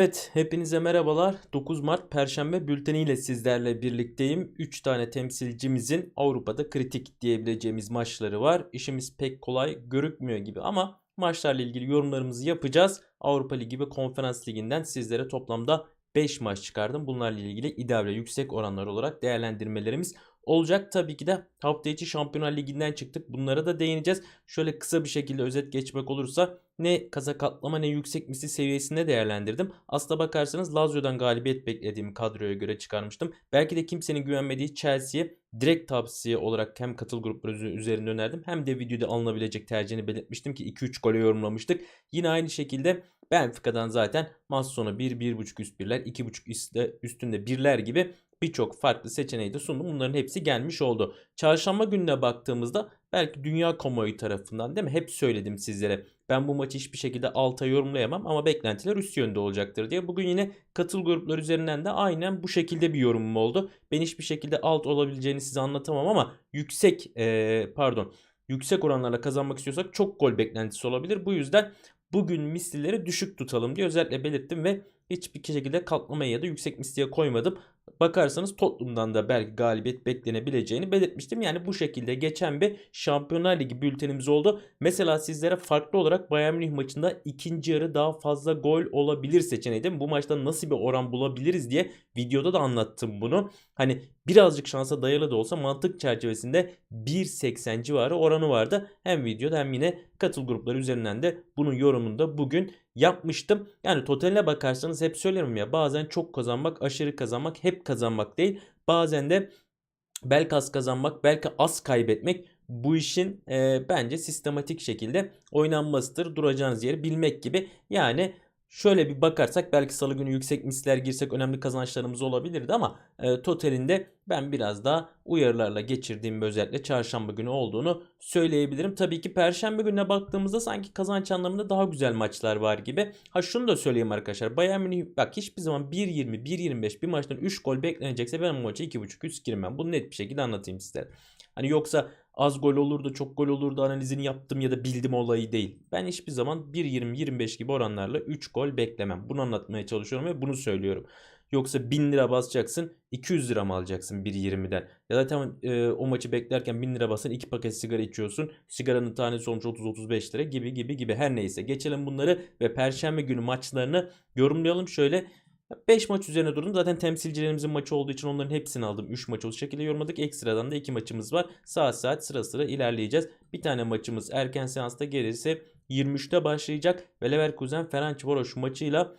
Evet, hepinize merhabalar. 9 Mart Perşembe bülteniyle sizlerle birlikteyim. 3 tane temsilcimizin Avrupa'da kritik diyebileceğimiz maçları var. İşimiz pek kolay görükmüyor gibi ama maçlarla ilgili yorumlarımızı yapacağız. Avrupa Ligi ve Konferans Ligi'nden sizlere toplamda 5 maç çıkardım. Bunlarla ilgili ideal yüksek oranlar olarak değerlendirmelerimiz olacak. Tabii ki de hafta içi Şampiyonlar Ligi'nden çıktık. Bunlara da değineceğiz. Şöyle kısa bir şekilde özet geçmek olursa ne kasa katlama ne yüksek misli seviyesinde değerlendirdim. Aslına bakarsanız Lazio'dan galibiyet beklediğim kadroya göre çıkarmıştım. Belki de kimsenin güvenmediği Chelsea'ye direkt tavsiye olarak hem katıl grupları üzerinde önerdim hem de videoda alınabilecek tercihini belirtmiştim ki 2-3 gole yorumlamıştık. Yine aynı şekilde Benfica'dan zaten maç sonu 1-1.5 üst birler 2.5 üstünde birler gibi birçok farklı seçeneği de sundum. Bunların hepsi gelmiş oldu. Çarşamba gününe baktığımızda belki dünya kamuoyu tarafından değil mi? Hep söyledim sizlere. Ben bu maçı hiçbir şekilde alta yorumlayamam ama beklentiler üst yönde olacaktır diye. Bugün yine katıl gruplar üzerinden de aynen bu şekilde bir yorumum oldu. Ben hiçbir şekilde alt olabileceğini size anlatamam ama yüksek ee, pardon yüksek oranlarla kazanmak istiyorsak çok gol beklentisi olabilir. Bu yüzden bugün mislileri düşük tutalım diye özellikle belirttim ve hiçbir şekilde katlamaya ya da yüksek misliye koymadım. Bakarsanız Tottenham'dan da belki galibiyet beklenebileceğini belirtmiştim. Yani bu şekilde geçen bir Şampiyonlar Ligi bültenimiz oldu. Mesela sizlere farklı olarak Bayern Münih maçında ikinci yarı daha fazla gol olabilir seçeneği değil mi? Bu maçta nasıl bir oran bulabiliriz diye videoda da anlattım bunu. Hani birazcık şansa dayalı da olsa mantık çerçevesinde 1.80 civarı oranı vardı. Hem videoda hem yine katıl grupları üzerinden de bunun yorumunu da bugün yapmıştım. Yani totaline bakarsanız hep söylerim ya bazen çok kazanmak aşırı kazanmak hep kazanmak değil. Bazen de belki az kazanmak belki az kaybetmek bu işin e, bence sistematik şekilde oynanmasıdır. Duracağınız yeri bilmek gibi. Yani Şöyle bir bakarsak belki salı günü yüksek misler girsek önemli kazançlarımız olabilirdi ama e, totalinde ben biraz daha uyarılarla geçirdiğim özellikle çarşamba günü olduğunu söyleyebilirim. Tabii ki perşembe gününe baktığımızda sanki kazanç anlamında daha güzel maçlar var gibi. Ha şunu da söyleyeyim arkadaşlar. Bayern Münih bak hiçbir zaman 1.20, 1.25 bir maçtan 3 gol beklenecekse ben bu maça 2.5 üst girmem. Bunu net bir şekilde anlatayım sizlere. Hani yoksa az gol olurdu çok gol olurdu analizini yaptım ya da bildim olayı değil. Ben hiçbir zaman 1.20-25 gibi oranlarla 3 gol beklemem. Bunu anlatmaya çalışıyorum ve bunu söylüyorum. Yoksa 1000 lira basacaksın 200 lira mı alacaksın 1.20'den? Ya zaten e, o maçı beklerken 1000 lira basın 2 paket sigara içiyorsun. Sigaranın tanesi olmuş 30-35 lira gibi gibi gibi her neyse. Geçelim bunları ve perşembe günü maçlarını yorumlayalım. Şöyle 5 maç üzerine durdum. Zaten temsilcilerimizin maçı olduğu için onların hepsini aldım. 3 maç o şekilde yorumladık. Ekstradan da 2 maçımız var. Saat saat sıra sıra ilerleyeceğiz. Bir tane maçımız erken seansta gelirse 23'te başlayacak. Ve Leverkusen Ferencvaros maçıyla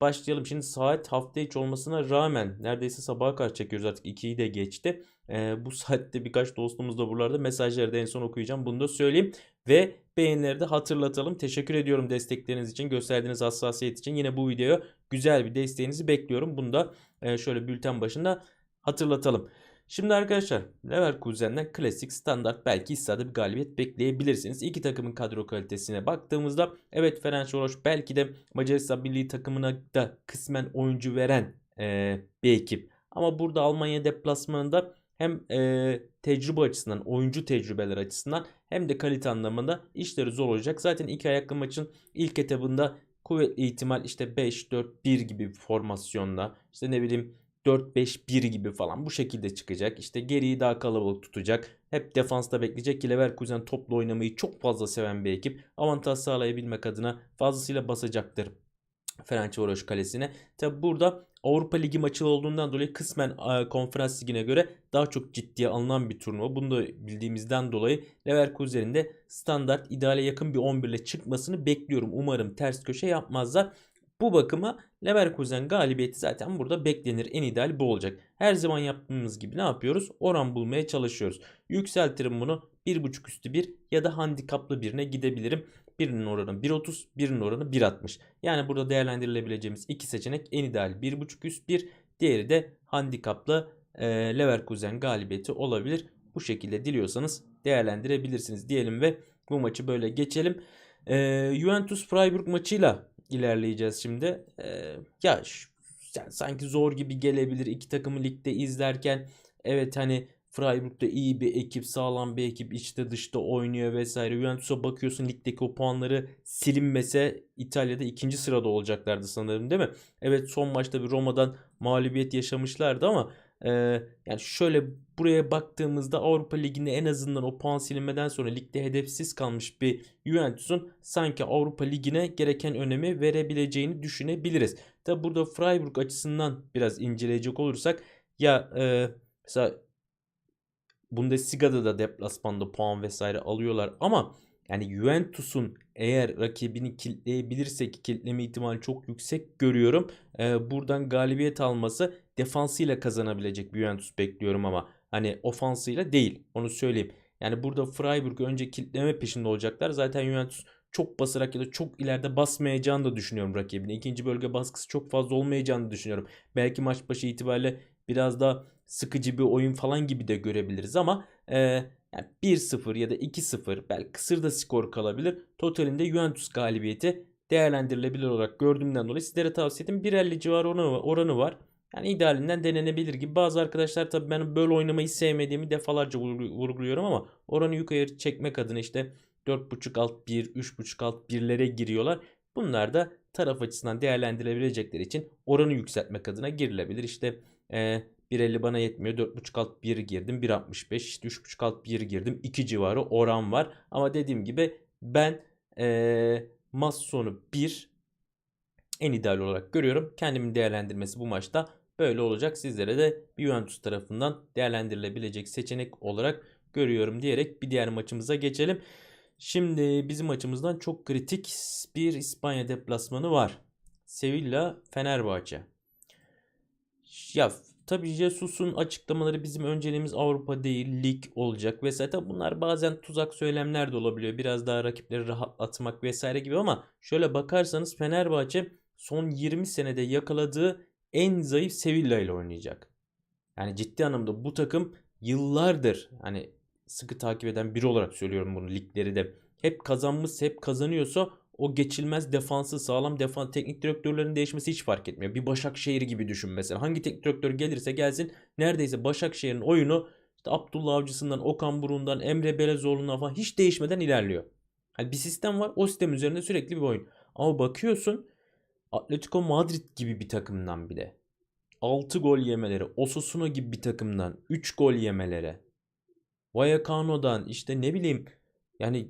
başlayalım. Şimdi saat hafta içi olmasına rağmen neredeyse sabaha kadar çekiyoruz artık 2'yi de geçti. Ee, bu saatte birkaç dostumuz da buralarda mesajları da en son okuyacağım. Bunu da söyleyeyim. Ve beğenileri de hatırlatalım. Teşekkür ediyorum destekleriniz için, gösterdiğiniz hassasiyet için. Yine bu videoya güzel bir desteğinizi bekliyorum. Bunu da e, şöyle bülten başında hatırlatalım. Şimdi arkadaşlar Leverkusen'den klasik standart belki İsa'da bir galibiyet bekleyebilirsiniz. İki takımın kadro kalitesine baktığımızda evet Ferencvaros belki de Macaristan milli takımına da kısmen oyuncu veren e, bir ekip. Ama burada Almanya deplasmanında hem e, tecrübe açısından, oyuncu tecrübeler açısından hem de kalite anlamında işleri zor olacak. Zaten iki ayaklı maçın ilk etabında kuvvetli ihtimal işte 5-4-1 gibi bir formasyonla işte ne bileyim 4-5-1 gibi falan bu şekilde çıkacak. İşte geriyi daha kalabalık tutacak. Hep defansta bekleyecek ki Leverkusen toplu oynamayı çok fazla seven bir ekip. Avantaj sağlayabilmek adına fazlasıyla basacaktır Ferencvaros kalesine. Tabi burada Avrupa Ligi maçı olduğundan dolayı kısmen e, konferans ligine göre daha çok ciddiye alınan bir turnuva. Bunu da bildiğimizden dolayı Leverkusen'in de standart ideale yakın bir 11 ile çıkmasını bekliyorum. Umarım ters köşe yapmazlar. Bu bakıma Leverkusen galibiyeti zaten burada beklenir. En ideal bu olacak. Her zaman yaptığımız gibi ne yapıyoruz? Oran bulmaya çalışıyoruz. Yükseltirim bunu 1.5 üstü 1 ya da handikaplı birine gidebilirim. Birinin oranı 1.30, birinin oranı 1.60. Yani burada değerlendirilebileceğimiz iki seçenek en ideal 1.5 üst 1, diğeri de handikaplı e, Leverkusen galibiyeti olabilir. Bu şekilde diliyorsanız değerlendirebilirsiniz diyelim ve bu maçı böyle geçelim. E, Juventus Freiburg maçıyla ilerleyeceğiz şimdi. E, ya yani sanki zor gibi gelebilir iki takımı ligde izlerken. Evet hani Freiburg'da iyi bir ekip, sağlam bir ekip, içte dışta oynuyor vesaire. Juventus'a bakıyorsun ligdeki o puanları silinmese İtalya'da ikinci sırada olacaklardı sanırım değil mi? Evet son maçta bir Roma'dan mağlubiyet yaşamışlardı ama e, yani şöyle buraya baktığımızda Avrupa Ligi'nde en azından o puan silinmeden sonra ligde hedefsiz kalmış bir Juventus'un sanki Avrupa Ligi'ne gereken önemi verebileceğini düşünebiliriz. Tabi burada Freiburg açısından biraz inceleyecek olursak ya e, mesela Bundesliga'da da deplasmanda puan vesaire alıyorlar ama yani Juventus'un eğer rakibini kilitleyebilirse ki kilitleme ihtimali çok yüksek görüyorum. Ee, buradan galibiyet alması defansıyla kazanabilecek bir Juventus bekliyorum ama hani ofansıyla değil onu söyleyeyim. Yani burada Freiburg önce kilitleme peşinde olacaklar. Zaten Juventus çok basarak ya da çok ileride basmayacağını da düşünüyorum rakibine. İkinci bölge baskısı çok fazla olmayacağını düşünüyorum. Belki maç başı itibariyle biraz daha sıkıcı bir oyun falan gibi de görebiliriz ama e, yani 1-0 ya da 2-0 belki kısır da skor kalabilir. Totalinde Juventus galibiyeti değerlendirilebilir olarak gördüğümden dolayı sizlere tavsiye ederim. 1.50 civarı oranı, oranı var. Yani idealinden denenebilir gibi. Bazı arkadaşlar tabii ben böyle oynamayı sevmediğimi defalarca vurguluyorum ama oranı yukarı çekmek adına işte 4.5 alt 1, 3.5 alt 1'lere giriyorlar. Bunlar da taraf açısından değerlendirebilecekleri için oranı yükseltmek adına girilebilir. İşte e, 1.50 bana yetmiyor. 4.5 alt 1 girdim. 1.65 işte 3.5 alt 1 girdim. 2 civarı oran var. Ama dediğim gibi ben e, mas sonu 1 en ideal olarak görüyorum. Kendimin değerlendirmesi bu maçta böyle olacak. Sizlere de Juventus tarafından değerlendirilebilecek seçenek olarak görüyorum diyerek bir diğer maçımıza geçelim. Şimdi bizim maçımızdan çok kritik bir İspanya deplasmanı var. Sevilla Fenerbahçe. Ya tabii Jesus'un açıklamaları bizim önceliğimiz Avrupa değil lig olacak vesaire. Tabii bunlar bazen tuzak söylemler de olabiliyor. Biraz daha rakipleri rahatlatmak vesaire gibi ama şöyle bakarsanız Fenerbahçe son 20 senede yakaladığı en zayıf Sevilla ile oynayacak. Yani ciddi anlamda bu takım yıllardır hani sıkı takip eden biri olarak söylüyorum bunu ligleri de hep kazanmış hep kazanıyorsa o geçilmez defansı sağlam defans teknik direktörlerin değişmesi hiç fark etmiyor. Bir Başakşehir gibi düşün mesela. Hangi teknik direktör gelirse gelsin neredeyse Başakşehir'in oyunu işte Abdullah Avcısı'ndan, Okan Buruk'undan, Emre Belezoğlu'na falan hiç değişmeden ilerliyor. Hani bir sistem var. O sistem üzerinde sürekli bir oyun. Ama bakıyorsun Atletico Madrid gibi bir takımdan bir de 6 gol yemeleri, Osasuna gibi bir takımdan 3 gol yemeleri, Vallecano'dan işte ne bileyim yani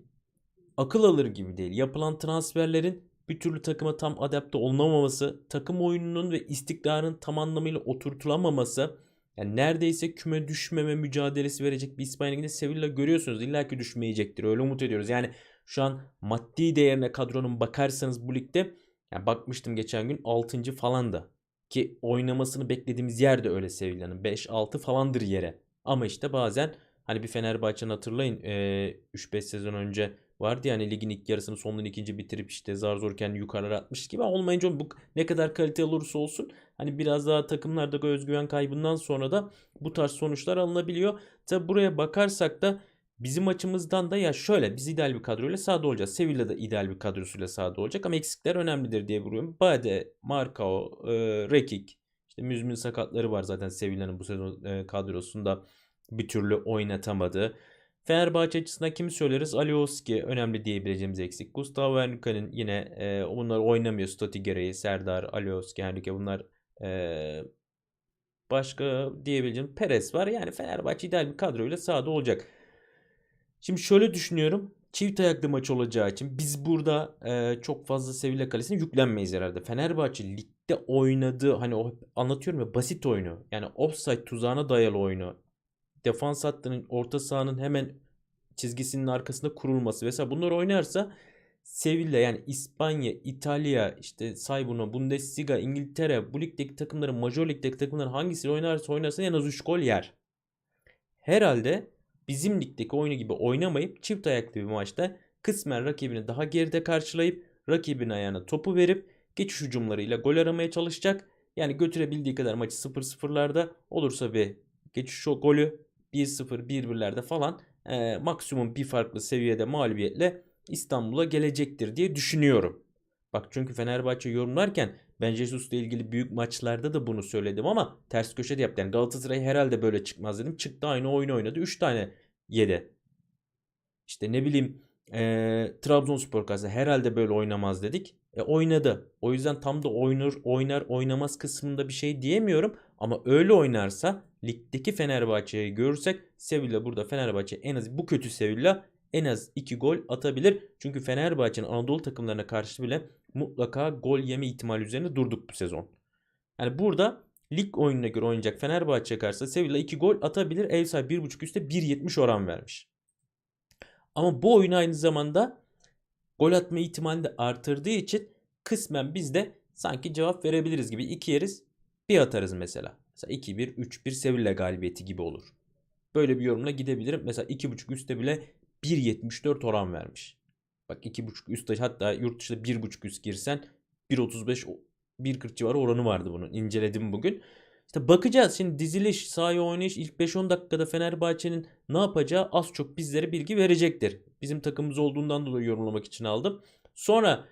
akıl alır gibi değil. Yapılan transferlerin bir türlü takıma tam adapte olunamaması, takım oyununun ve istikrarın tam anlamıyla oturtulamaması, yani neredeyse küme düşmeme mücadelesi verecek bir İspanya Ligi'nde Sevilla görüyorsunuz. İlla ki düşmeyecektir. Öyle umut ediyoruz. Yani şu an maddi değerine kadronun bakarsanız bu ligde yani bakmıştım geçen gün 6. falan da. Ki oynamasını beklediğimiz yer de öyle Sevilla'nın. 5-6 falandır yere. Ama işte bazen hani bir Fenerbahçe'nin hatırlayın 3-5 sezon önce vardı yani ligin ilk yarısını sondan ikinci bitirip işte zar zorken yukarılara atmış gibi olmayınca bu ne kadar kaliteli olursa olsun hani biraz daha takımlarda özgüven kaybından sonra da bu tarz sonuçlar alınabiliyor. Tabi buraya bakarsak da bizim açımızdan da ya şöyle biz ideal bir kadroyla sahada olacağız. Sevilla da ideal bir kadrosuyla sahada olacak ama eksikler önemlidir diye vuruyorum. Bade, Marcao, e, Rekik, işte Müzmin sakatları var zaten Sevilla'nın bu sezon e, kadrosunda bir türlü oynatamadı. Fenerbahçe açısından kimi söyleriz? Alioski önemli diyebileceğimiz eksik. Gustavo Henrique'nin yine e, bunlar oynamıyor. Stoti gereği. Serdar, Alioski, Henrique bunlar e, başka diyebileceğim Perez var. Yani Fenerbahçe ideal bir kadroyla sahada olacak. Şimdi şöyle düşünüyorum. Çift ayaklı maç olacağı için biz burada e, çok fazla Sevilla kalesine yüklenmeyiz herhalde. Fenerbahçe ligde oynadığı hani o anlatıyorum ya basit oyunu. Yani offside tuzağına dayalı oyunu defans hattının orta sahanın hemen çizgisinin arkasında kurulması vesaire bunlar oynarsa Sevilla yani İspanya, İtalya, işte say bunu Bundesliga, İngiltere bu ligdeki takımların, Major Lig'deki takımların hangisiyle oynarsa oynasın en az 3 gol yer. Herhalde bizim ligdeki oyunu gibi oynamayıp çift ayaklı bir maçta kısmen rakibini daha geride karşılayıp rakibin ayağına topu verip geçiş hücumlarıyla gol aramaya çalışacak. Yani götürebildiği kadar maçı 0-0'larda olursa bir geçiş golü 1-0, 1-1'lerde falan e, maksimum bir farklı seviyede mağlubiyetle İstanbul'a gelecektir diye düşünüyorum. Bak çünkü Fenerbahçe yorumlarken Ben Jesus'la ilgili büyük maçlarda da bunu söyledim ama ters köşede yaptı. Yani Galatasaray herhalde böyle çıkmaz dedim. Çıktı aynı oyunu oynadı. 3 tane yedi. İşte ne bileyim eee Trabzonspor karşısında herhalde böyle oynamaz dedik. E, oynadı. O yüzden tam da oynar oynar oynamaz kısmında bir şey diyemiyorum. Ama öyle oynarsa ligdeki Fenerbahçe'yi görürsek Sevilla burada Fenerbahçe en az bu kötü Sevilla en az 2 gol atabilir. Çünkü Fenerbahçe'nin Anadolu takımlarına karşı bile mutlaka gol yeme ihtimali üzerine durduk bu sezon. Yani burada lig oyununa göre oynayacak Fenerbahçe karşısında Sevilla 2 gol atabilir. Ev sahibi 1.5 üstte 1.70 oran vermiş. Ama bu oyun aynı zamanda gol atma ihtimalini de artırdığı için kısmen biz de sanki cevap verebiliriz gibi. 2 yeriz bir atarız mesela. Mesela 2-1, 3-1 Sevilla galibiyeti gibi olur. Böyle bir yorumla gidebilirim. Mesela 2.5 üstte bile 1.74 oran vermiş. Bak 2.5 üstte hatta yurt dışında 1.5 üst girsen 1.35 1.40 civarı oranı vardı bunun. İnceledim bugün. İşte bakacağız şimdi diziliş, sahaya oynayış ilk 5-10 dakikada Fenerbahçe'nin ne yapacağı az çok bizlere bilgi verecektir. Bizim takımımız olduğundan dolayı yorumlamak için aldım. Sonra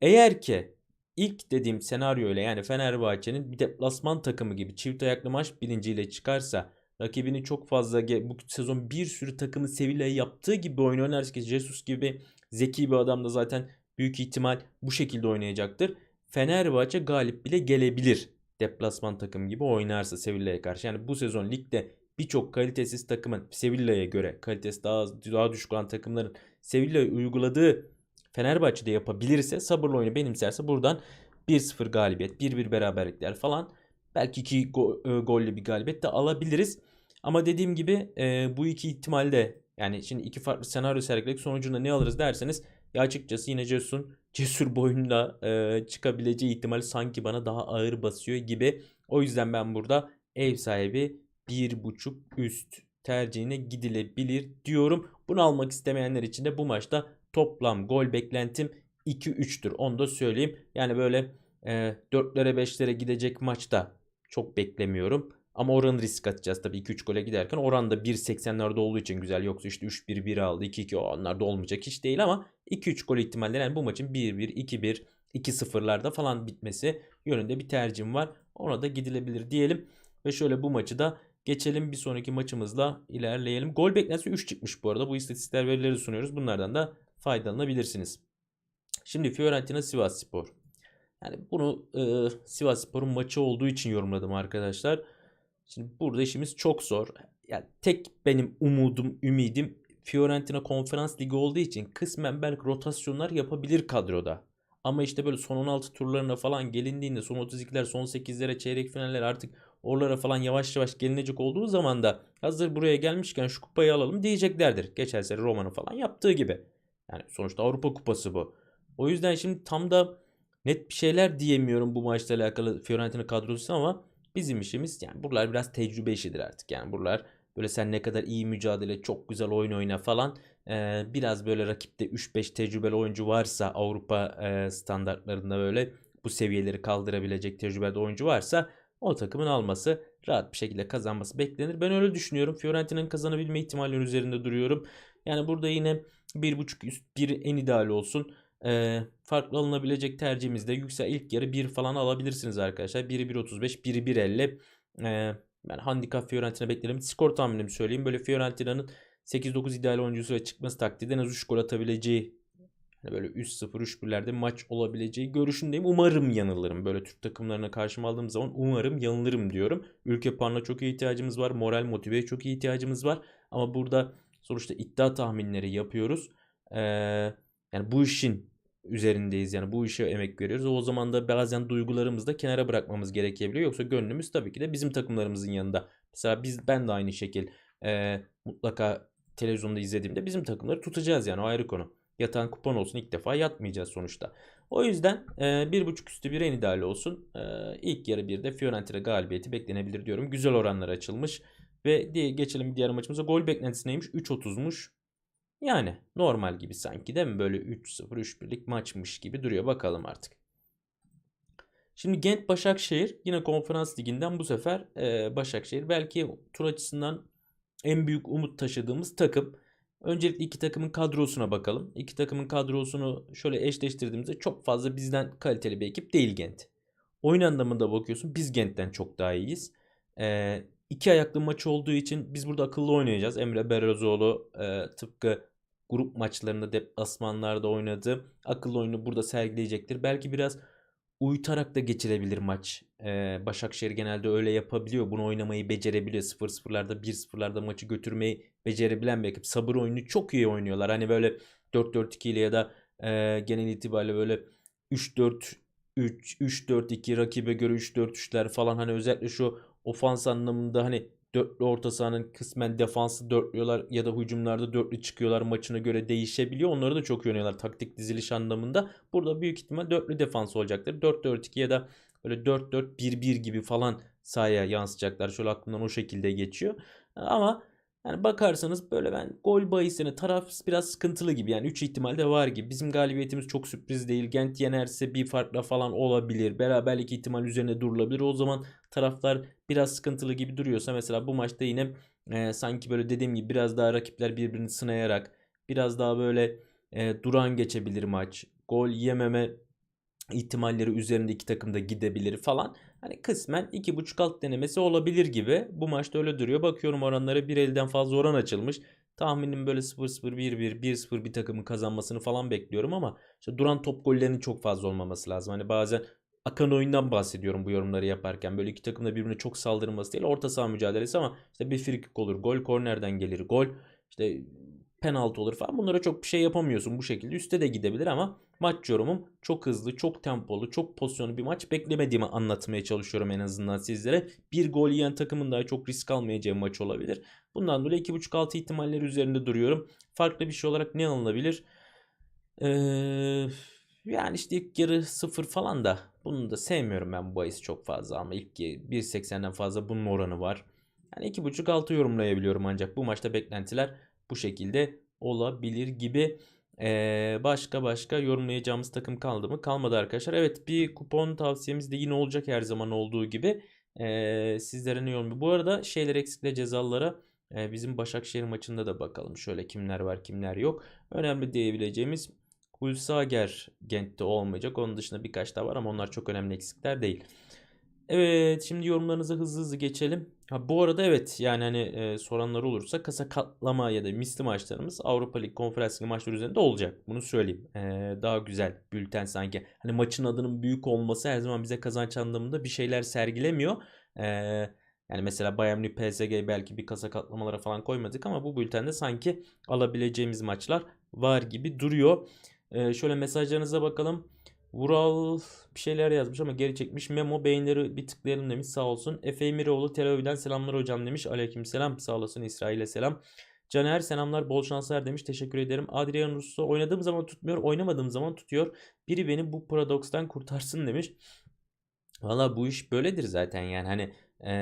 eğer ki ilk dediğim senaryo ile yani Fenerbahçe'nin bir deplasman takımı gibi çift ayaklı maç bilinciyle çıkarsa rakibini çok fazla bu sezon bir sürü takımı Sevilla'ya yaptığı gibi oyun oynarsa ki Jesus gibi zeki bir adam da zaten büyük ihtimal bu şekilde oynayacaktır. Fenerbahçe galip bile gelebilir. Deplasman takım gibi oynarsa Sevilla'ya karşı. Yani bu sezon ligde birçok kalitesiz takımın Sevilla'ya göre kalitesi daha daha düşük olan takımların Sevilla'ya uyguladığı Fenerbahçe'de yapabilirse sabırlı oyunu benimserse buradan 1-0 galibiyet, 1-1 beraberlikler falan belki 2 go- e, gollü bir galibiyet de alabiliriz. Ama dediğim gibi e, bu iki ihtimalde yani şimdi iki farklı senaryo sergiledik sonucunda ne alırız derseniz ya açıkçası yine Cesur'un cesur boyunda e, çıkabileceği ihtimal sanki bana daha ağır basıyor gibi. O yüzden ben burada ev sahibi 1.5 üst tercihine gidilebilir diyorum. Bunu almak istemeyenler için de bu maçta toplam gol beklentim 2-3'tür. Onu da söyleyeyim. Yani böyle e, 4'lere 5'lere gidecek maçta çok beklemiyorum. Ama oranı risk atacağız tabii 2-3 gole giderken. Oran da 1.80'lerde olduğu için güzel. Yoksa işte 3-1, 1 aldı, 2-2 onlar da olmayacak hiç değil ama 2-3 gol ihtimalleri yani bu maçın 1-1, 2-1, 2-0'larda falan bitmesi yönünde bir tercihim var. Ona da gidilebilir diyelim. Ve şöyle bu maçı da geçelim bir sonraki maçımızla ilerleyelim. Gol beklentisi 3 çıkmış bu arada. Bu istatistikler verileri sunuyoruz. Bunlardan da faydalanabilirsiniz. Şimdi Fiorentina Sivas Spor. Yani bunu e, Sivas Spor'un maçı olduğu için yorumladım arkadaşlar. Şimdi burada işimiz çok zor. Yani tek benim umudum, ümidim Fiorentina Konferans Ligi olduğu için kısmen belki rotasyonlar yapabilir kadroda. Ama işte böyle son 16 turlarına falan gelindiğinde son 32'ler, son 8'lere, çeyrek finaller artık oralara falan yavaş yavaş gelinecek olduğu zaman da hazır buraya gelmişken şu kupayı alalım diyeceklerdir. Geçen sene Roma'nın falan yaptığı gibi. Yani sonuçta Avrupa Kupası bu. O yüzden şimdi tam da net bir şeyler diyemiyorum bu maçla alakalı Fiorentina kadrosu ama bizim işimiz yani buralar biraz tecrübe işidir artık. Yani buralar böyle sen ne kadar iyi mücadele, çok güzel oyun oyna falan ee, biraz böyle rakipte 3-5 tecrübeli oyuncu varsa Avrupa e, standartlarında böyle bu seviyeleri kaldırabilecek tecrübeli oyuncu varsa o takımın alması rahat bir şekilde kazanması beklenir. Ben öyle düşünüyorum. Fiorentina'nın kazanabilme ihtimalleri üzerinde duruyorum. Yani burada yine 1.5 üst 1 en ideal olsun. Ee, farklı alınabilecek tercihimizde yüksel ilk yarı 1 falan alabilirsiniz arkadaşlar. 1'i 1.35, 1'i 1.50. Ee, ben handikap Fiorentina beklerim. Skor tahminimi söyleyeyim. Böyle Fiorentina'nın 8-9 ideal oyuncusuyla çıkması takdirde en az 3 gol atabileceği yani böyle 3-0 3-1'lerde maç olabileceği görüşündeyim. Umarım yanılırım. Böyle Türk takımlarına karşıma aldığım zaman umarım yanılırım diyorum. Ülke puanına çok iyi ihtiyacımız var. Moral motiveye çok iyi ihtiyacımız var. Ama burada sonuçta iddia tahminleri yapıyoruz. Ee, yani bu işin üzerindeyiz. Yani bu işe emek veriyoruz. O zaman da bazen duygularımızı da kenara bırakmamız gerekebiliyor. Yoksa gönlümüz tabii ki de bizim takımlarımızın yanında. Mesela biz ben de aynı şekil e, mutlaka televizyonda izlediğimde bizim takımları tutacağız yani o ayrı konu. Yatan kupon olsun ilk defa yatmayacağız sonuçta. O yüzden e, bir buçuk üstü bir en ideal olsun. E, ilk yarı bir de Fiorentina galibiyeti beklenebilir diyorum. Güzel oranlar açılmış. Ve diye geçelim diğer maçımıza. Gol beklentisi neymiş? 3.30'muş. Yani normal gibi sanki değil mi? Böyle 3-0 3-1'lik maçmış gibi duruyor. Bakalım artık. Şimdi Gent Başakşehir yine konferans liginden bu sefer e, Başakşehir belki tur açısından en büyük umut taşıdığımız takım. Öncelikle iki takımın kadrosuna bakalım. İki takımın kadrosunu şöyle eşleştirdiğimizde çok fazla bizden kaliteli bir ekip değil Gent. oyun anlamında bakıyorsun biz Gent'ten çok daha iyiyiz. Ee, iki ayaklı maç olduğu için biz burada akıllı oynayacağız. Emre Belözoğlu e, tıpkı grup maçlarında deplasmanlarda oynadı. Akıllı oyunu burada sergileyecektir. Belki biraz uyutarak da geçirebilir maç. Ee, Başakşehir genelde öyle yapabiliyor. Bunu oynamayı becerebiliyor. 0-0'larda 1-0'larda maçı götürmeyi becerebilen bir ekip. Sabır oyunu çok iyi oynuyorlar. Hani böyle 4-4-2 ile ya da e, genel itibariyle böyle 3-4 3 3-4-2 rakibe göre 3-4-3'ler falan hani özellikle şu ofans anlamında hani dörtlü orta sahanın kısmen defansı dörtlüyorlar ya da hücumlarda dörtlü çıkıyorlar maçına göre değişebiliyor. Onları da çok iyi oynuyorlar taktik diziliş anlamında. Burada büyük ihtimal dörtlü defans olacaktır. 4-4-2 ya da böyle 4-4-1-1 gibi falan sahaya yansıyacaklar. Şöyle aklımdan o şekilde geçiyor. Ama yani bakarsanız böyle ben gol bahisine taraf biraz sıkıntılı gibi. Yani 3 ihtimal de var gibi. Bizim galibiyetimiz çok sürpriz değil. Gent yenerse bir farkla falan olabilir. Beraberlik ihtimal üzerine durulabilir. O zaman taraflar biraz sıkıntılı gibi duruyorsa mesela bu maçta yine e, sanki böyle dediğim gibi biraz daha rakipler birbirini sınayarak biraz daha böyle e, duran geçebilir maç. Gol yememe ihtimalleri üzerinde iki takım da gidebilir falan. Hani kısmen 2.5 alt denemesi olabilir gibi. Bu maçta öyle duruyor. Bakıyorum oranlara bir elden fazla oran açılmış. Tahminim böyle 0-0, 1-1, 1-0 bir takımın kazanmasını falan bekliyorum ama işte duran top gollerinin çok fazla olmaması lazım. Hani bazen akan oyundan bahsediyorum bu yorumları yaparken. Böyle iki takım da birbirine çok saldırması değil. Orta saha mücadelesi ama işte bir frikik olur. Gol kornerden gelir. Gol işte penaltı olur falan. Bunlara çok bir şey yapamıyorsun bu şekilde. Üste de gidebilir ama maç yorumum çok hızlı, çok tempolu, çok pozisyonlu bir maç beklemediğimi anlatmaya çalışıyorum en azından sizlere. Bir gol yiyen takımın daha çok risk almayacağı maç olabilir. Bundan dolayı 2.5-6 ihtimalleri üzerinde duruyorum. Farklı bir şey olarak ne alınabilir? Ee, yani işte ilk yarı 0 falan da bunu da sevmiyorum ben bu bahisi çok fazla ama ilk 1.80'den fazla bunun oranı var. Yani 2.5-6 yorumlayabiliyorum ancak bu maçta beklentiler bu şekilde olabilir gibi. Ee, başka başka yorumlayacağımız takım kaldı mı? Kalmadı arkadaşlar. Evet bir kupon tavsiyemiz de yine olacak her zaman olduğu gibi. Ee, sizlere ne yorum? Bu arada şeyler eksikle cezalara e, bizim Başakşehir maçında da bakalım. Şöyle kimler var kimler yok. Önemli diyebileceğimiz Hulsager Gent'te olmayacak. Onun dışında birkaç daha var ama onlar çok önemli eksikler değil. Evet şimdi yorumlarınızı hızlı hızlı geçelim. Ha, bu arada evet yani hani e, soranlar olursa kasa katlama ya da misli maçlarımız Avrupa Lig Konferans Ligi maçları üzerinde olacak. Bunu söyleyeyim. E, daha güzel bülten sanki. Hani maçın adının büyük olması her zaman bize kazanç anlamında bir şeyler sergilemiyor. E, yani mesela Bayern Münih PSG belki bir kasa katlamalara falan koymadık ama bu bültende sanki alabileceğimiz maçlar var gibi duruyor. E, şöyle mesajlarınıza bakalım. Vural bir şeyler yazmış ama geri çekmiş. Memo beyinleri bir tıklayalım demiş sağ olsun. Efe Emiroğlu Tel Aviv'den selamlar hocam demiş. Aleyküm selam sağ olasın İsrail'e selam. Caner selamlar bol şanslar demiş. Teşekkür ederim. Adrian Russo oynadığım zaman tutmuyor oynamadığım zaman tutuyor. Biri beni bu paradokstan kurtarsın demiş. Valla bu iş böyledir zaten yani hani e,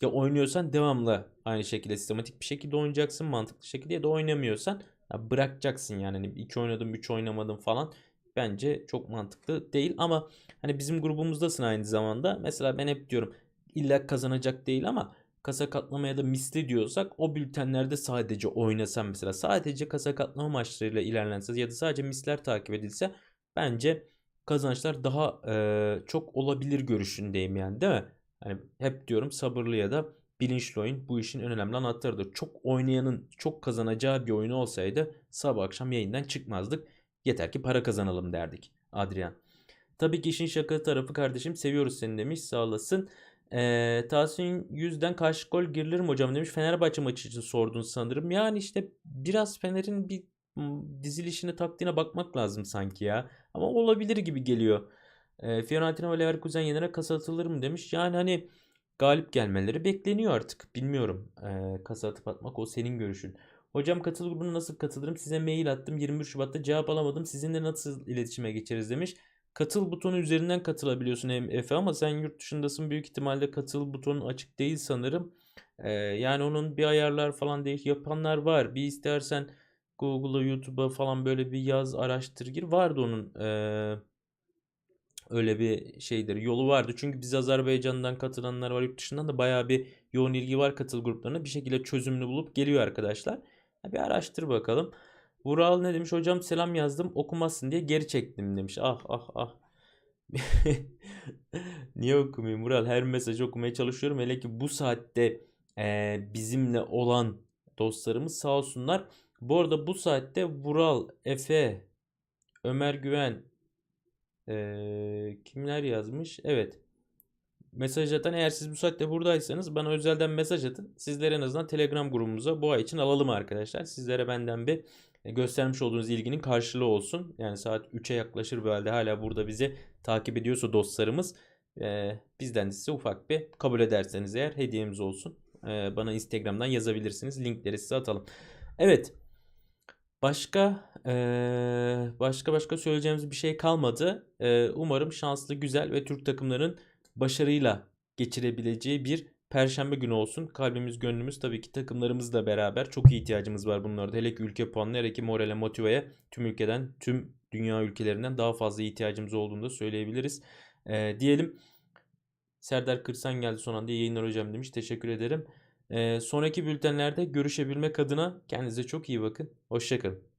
ya oynuyorsan devamlı aynı şekilde sistematik bir şekilde oynayacaksın mantıklı şekilde ya da oynamıyorsan ya bırakacaksın yani hani 2 oynadım 3 oynamadım falan bence çok mantıklı değil ama hani bizim grubumuzdasın aynı zamanda. Mesela ben hep diyorum illa kazanacak değil ama kasa katlama ya da misli diyorsak o bültenlerde sadece oynasan mesela sadece kasa katlama maçlarıyla ilerlense ya da sadece misler takip edilse bence kazançlar daha e, çok olabilir görüşündeyim yani değil mi? Hani hep diyorum sabırlı ya da bilinçli oyun bu işin en önemli anahtarıdır. Çok oynayanın çok kazanacağı bir oyun olsaydı sabah akşam yayından çıkmazdık. Yeter ki para kazanalım derdik Adrian. Tabii ki işin şaka tarafı kardeşim seviyoruz seni demiş sağ olasın. Ee, Tahsin yüzden karşı gol girilir mi hocam demiş. Fenerbahçe maçı için sordun sanırım. Yani işte biraz Fener'in bir dizilişine taktiğine bakmak lazım sanki ya. Ama olabilir gibi geliyor. Ee, Fiorentina ve Leverkusen yenerek kasa atılır mı demiş. Yani hani galip gelmeleri bekleniyor artık. Bilmiyorum. Ee, kasa atıp atmak o senin görüşün. Hocam katıl grubuna nasıl katılırım? Size mail attım 21 Şubat'ta cevap alamadım. Sizinle nasıl iletişime geçeriz demiş. Katıl butonu üzerinden katılabiliyorsun Efe ama sen yurt dışındasın büyük ihtimalle katıl butonu açık değil sanırım. Ee, yani onun bir ayarlar falan değil yapanlar var. Bir istersen Google'a YouTube'a falan böyle bir yaz araştır gir. Vardı onun ee, öyle bir şeydir yolu vardı. Çünkü biz Azerbaycan'dan katılanlar var yurt dışından da bayağı bir yoğun ilgi var katıl gruplarına. Bir şekilde çözümünü bulup geliyor arkadaşlar. Bir araştır bakalım. Vural ne demiş? Hocam selam yazdım okumazsın diye geri çektim demiş. Ah ah ah. Niye okumayayım Vural? Her mesajı okumaya çalışıyorum. Hele ki bu saatte eee, bizimle olan dostlarımız sağ olsunlar. Bu arada bu saatte Vural, Efe, Ömer Güven, eee, kimler yazmış? Evet. Mesaj atan eğer siz bu saatte buradaysanız bana özelden mesaj atın. Sizleri en azından Telegram grubumuza bu ay için alalım arkadaşlar. Sizlere benden bir e, göstermiş olduğunuz ilginin karşılığı olsun. Yani saat 3'e yaklaşır bu halde hala burada bizi takip ediyorsa dostlarımız e, bizden de size ufak bir kabul ederseniz eğer hediyemiz olsun. E, bana Instagram'dan yazabilirsiniz. Linkleri size atalım. Evet. Başka eee, başka başka söyleyeceğimiz bir şey kalmadı. Eee, umarım şanslı, güzel ve Türk takımların başarıyla geçirebileceği bir Perşembe günü olsun. Kalbimiz, gönlümüz tabii ki takımlarımızla beraber çok iyi ihtiyacımız var bunlarda. Hele ki ülke puanına, hele ki morale, motiveye tüm ülkeden, tüm dünya ülkelerinden daha fazla ihtiyacımız olduğunu da söyleyebiliriz. Eee, diyelim. Serdar Kırsan geldi son anda. Yayınlar hocam demiş. Teşekkür ederim. Eee, sonraki bültenlerde görüşebilmek adına kendinize çok iyi bakın. Hoşçakalın.